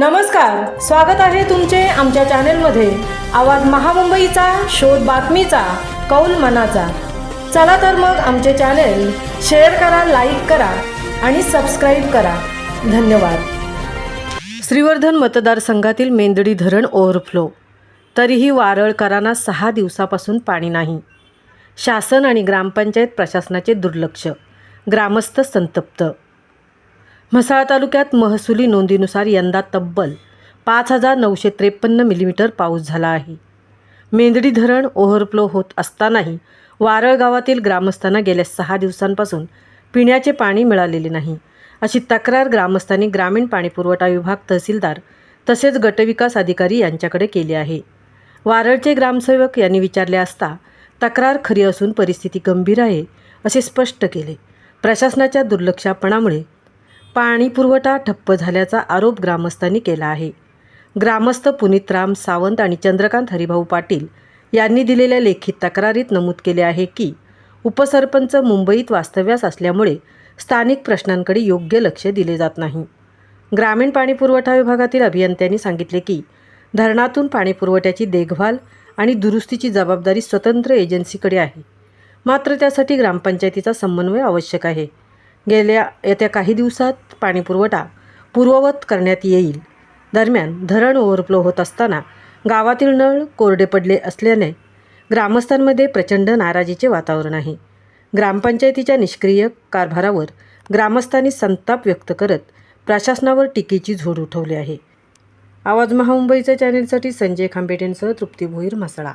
नमस्कार स्वागत आहे तुमचे आमच्या चॅनेलमध्ये. आवाज महामुंबईचा शोध बातमीचा कौल मनाचा. चला तर मग आमचे चॅनेल शेअर करा लाईक करा आणि सबस्क्राईब करा. धन्यवाद. श्रीवर्धन मतदारसंघातील मेंदडी धरण ओव्हरफ्लो. तरीही वारळकरांना सहा दिवसापासून पाणी नाही. शासन आणि ग्रामपंचायत प्रशासनाचे दुर्लक्ष. ग्रामस्थ संतप्त. म्हसाळा तालुक्यात महसुली नोंदीनुसार यंदा तब्बल पाच हजार नऊशे त्रेपन्न मिलीमीटर पाऊस झाला आहे. मेंदडी धरण ओव्हरफ्लो होत असतानाही वारळ गावातील ग्रामस्थांना गेल्या सहा दिवसांपासून पिण्याचे पाणी मिळालेले नाही. अशी तक्रार ग्रामस्थांनी ग्रामीण पाणीपुरवठा विभाग तहसीलदार तसेच गटविकास अधिकारी यांच्याकडे केली आहे. वारळचे ग्रामसेवक यांनी विचारले असता तक्रार खरी असून परिस्थिती गंभीर आहे असे स्पष्ट केले. प्रशासनाच्या दुर्लक्षापणामुळे पाणी पुरवठा ठप्प झाल्याचा आरोप ग्रामस्थांनी केला आहे. ग्रामस्थ पुनीतराम सावंत आणि चंद्रकांत हरिभाऊ पाटील यांनी दिलेल्या लेखित तक्रारीत नमूद केले आहे की उपसरपंच मुंबईत वास्तव्यास असल्यामुळे स्थानिक प्रश्नांकडे योग्य लक्ष दिले जात नाही. ग्रामीण पाणीपुरवठा विभागातील अभियंत्यांनी सांगितले की धरणातून पाणीपुरवठ्याची देखभाल आणि दुरुस्तीची जबाबदारी स्वतंत्र एजन्सीकडे आहे. मात्र त्यासाठी ग्रामपंचायतीचा समन्वय आवश्यक आहे. गेल्या येत्या काही दिवसात पाणीपुरवठा पूर्ववत करण्यात येईल. दरम्यान धरण ओव्हरफ्लो होत असताना गावातील नळ कोरडे पडले असल्याने ग्रामस्थांमध्ये प्रचंड नाराजीचे वातावरण आहे. ग्रामपंचायतीच्या निष्क्रिय कारभारावर ग्रामस्थांनी संताप व्यक्त करत प्रशासनावर टीकेची झोड उठवली आहे. आवाज महामुंबईच्या चॅनेलसाठी संजय खांबेटेंसह तृप्ती भोईर म्हसळा.